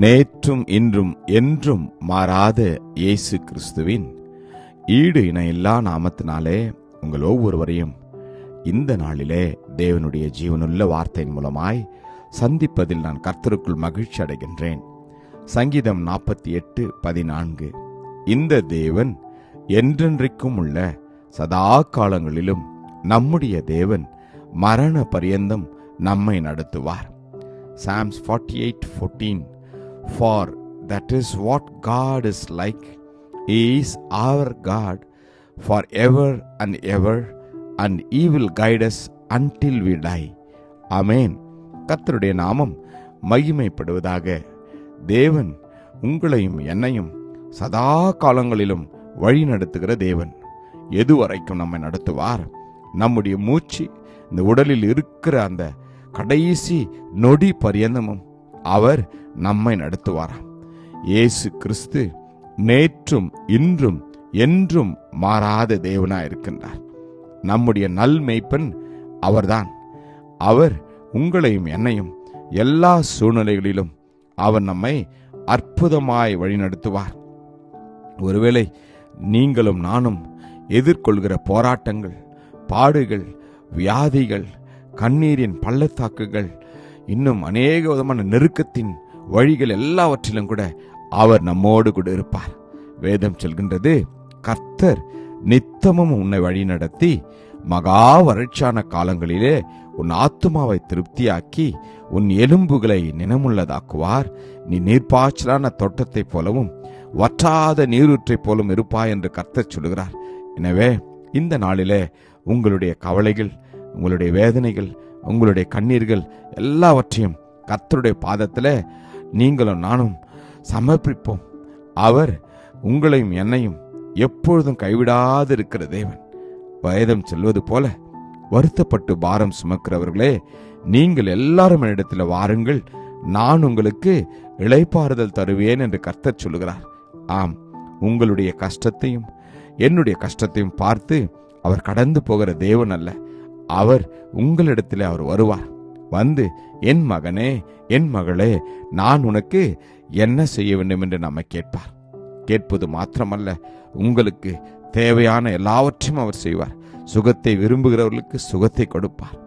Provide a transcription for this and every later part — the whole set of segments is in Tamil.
நேற்றும் இன்றும் என்றும் மாறாத இயேசு கிறிஸ்துவின் ஈடு இணையில்லா நாமத்தினாலே உங்கள் ஒவ்வொருவரையும் இந்த நாளிலே தேவனுடைய ஜீவனுள்ள வார்த்தையின் மூலமாய் சந்திப்பதில் நான் கர்த்தருக்குள் மகிழ்ச்சி அடைகின்றேன். சங்கீதம் நாற்பத்தி எட்டு பதினான்கு. இந்த தேவன் என்றென்றைக்கும் உள்ள சதா காலங்களிலும் நம்முடைய தேவன் மரண பரியந்தம் நம்மை நடத்துவார். Psalms forty eight fourteen For. That is what God is like. He is our God ever and ever, and He will guide us until we die. அமேன் கத்தருடைய நாமம் மகிமைப்படுவதாக. தேவன் உங்களையும் என்னையும் சதா காலங்களிலும் வழி நடத்துகிற தேவன். எதுவரைக்கும் நம்மை நடத்துவார். நம்முடைய மூச்சு இந்த உடலில் இருக்கிற அந்த கடைசி நொடி பரியந்தமும் அவர் நம்மை நடத்துவாராம். இயேசு கிறிஸ்து நேற்றும் இன்றும் என்றும் மாறாத தேவனாய் இருக்கின்றார் நம்முடைய நல் மேய்ப்பன் அவர்தான். அவர் உங்களையும் என்னையும் எல்லா சூழ்நிலைகளிலும் அவர் நம்மை அற்புதமாய் வழிநடத்துவார். ஒருவேளை நீங்களும் நானும் எதிர்கொள்கிற போராட்டங்கள் பாடுகள் வியாதிகள் கண்ணீரின் பள்ளத்தாக்குகள் இன்னும் அநேக விதமான நெருக்கத்தின் வழிகள் எல்லாவற்றிலும் கூட அவர் நம்மோடு கூட இருப்பார். வேதம் சொல்கின்றது கர்த்தர் நித்தமும் உன்னை வழி நடத்தி மகா வறட்சியான காலங்களிலே உன் ஆத்துமாவை திருப்தியாக்கி உன் எலும்புகளை நினமுள்ளதாக்குவார். நீ நீர்ப்பாய்ச்சலான தோட்டத்தைப் போலவும் வற்றாத நீரூற்றைப் போலும் இருப்பாய் என்று கர்த்தர் சொல்கிறார் எனவே இந்த நாளிலே உங்களுடைய கவலைகள் உங்களுடைய வேதனைகள் உங்களுடைய கண்ணீர்கள் எல்லாவற்றையும் கர்த்தருடைய பாதத்தில் நீங்களும் நானும் சமர்ப்பிப்போம். அவர் உங்களையும் என்னையும் எப்பொழுதும் கைவிடாது இருக்கிற தேவன். வயதம் செல்வது போல வருத்தப்பட்டு பாரம் சுமக்கிறவர்களே நீங்கள் எல்லாரும் என்னிடத்தில் வாருங்கள். நான் உங்களுக்கு இளைப்பாறுதல் தருவேன் என்று கர்த்தர் சொல்லுகிறார். ஆம் உங்களுடைய கஷ்டத்தையும் என்னுடைய கஷ்டத்தையும் பார்த்து அவர் கடந்து போகிற தேவன் அல்ல. அவர் உங்களிடத்தில் அவர் வருவார். வந்து என் மகனே என் மகளே நான் உனக்கு என்ன செய்ய வேண்டும் என்று நம்மை கேட்பார். கேட்பது மாத்திரமல்ல உங்களுக்கு தேவையான எல்லாவற்றையும் அவர் செய்வார். சுகத்தை விரும்புகிறவர்களுக்கு சுகத்தை கொடுப்பார்.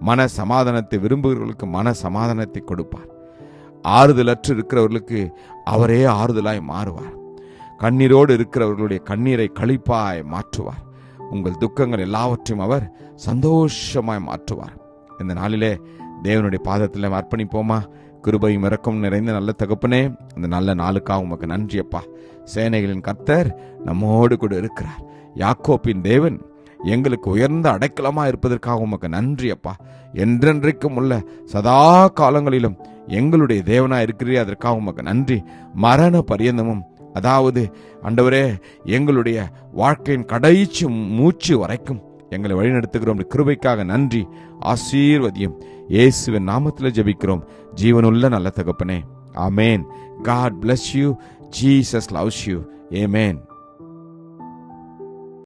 மன சமாதானத்தை விரும்புகிறவர்களுக்கு மன சமாதானத்தை கொடுப்பார். ஆறுதலற்று இருக்கிறவர்களுக்கு அவரே ஆறுதலாய் மாறுவார். கண்ணீரோடு இருக்கிறவர்களுடைய கண்ணீரை கழிப்பாய் மாற்றுவார். உங்கள் துக்கங்கள் எல்லாவற்றையும் அவர் சந்தோஷமாய் மாற்றுவார். இந்த நாளிலே தேவனுடைய பாதத்தில் அர்ப்பணிப்போமா? கிருபையும் இறக்கம் நிறைந்த நல்ல தகப்பனே இந்த நல்ல நாளுக்காக உமக்கு நன்றியப்பா. சேனைகளின் கர்த்தர் நம்மோடு கூட இருக்கிறார். யாக்கோப்பின் தேவன் எங்களுக்கு உயர்ந்த அடைக்கலமா இருப்பதற்காக உமக்கு நன்றி அப்பா என்றென்றைக்கும் உள்ள சதா காலங்களிலும் எங்களுடைய தேவனா இருக்கிறீ அதற்காக உமக்கு நன்றி. மரண பரியந்தமும் அதாவது ஆண்டவரே எங்களுடைய வாழ்க்கையின் கடைசி மூச்சு வரைக்கும் எங்களை வழிநடத்துகிறோம் கிருபைக்காக நன்றி ஆசீர்வதியும். இயேசுவின் நாமத்தில் ஜெபிக்கிறோம். ஜீவனுள்ள நல்ல தகப்பனே. ஆமேன். God bless you Jesus loves you amen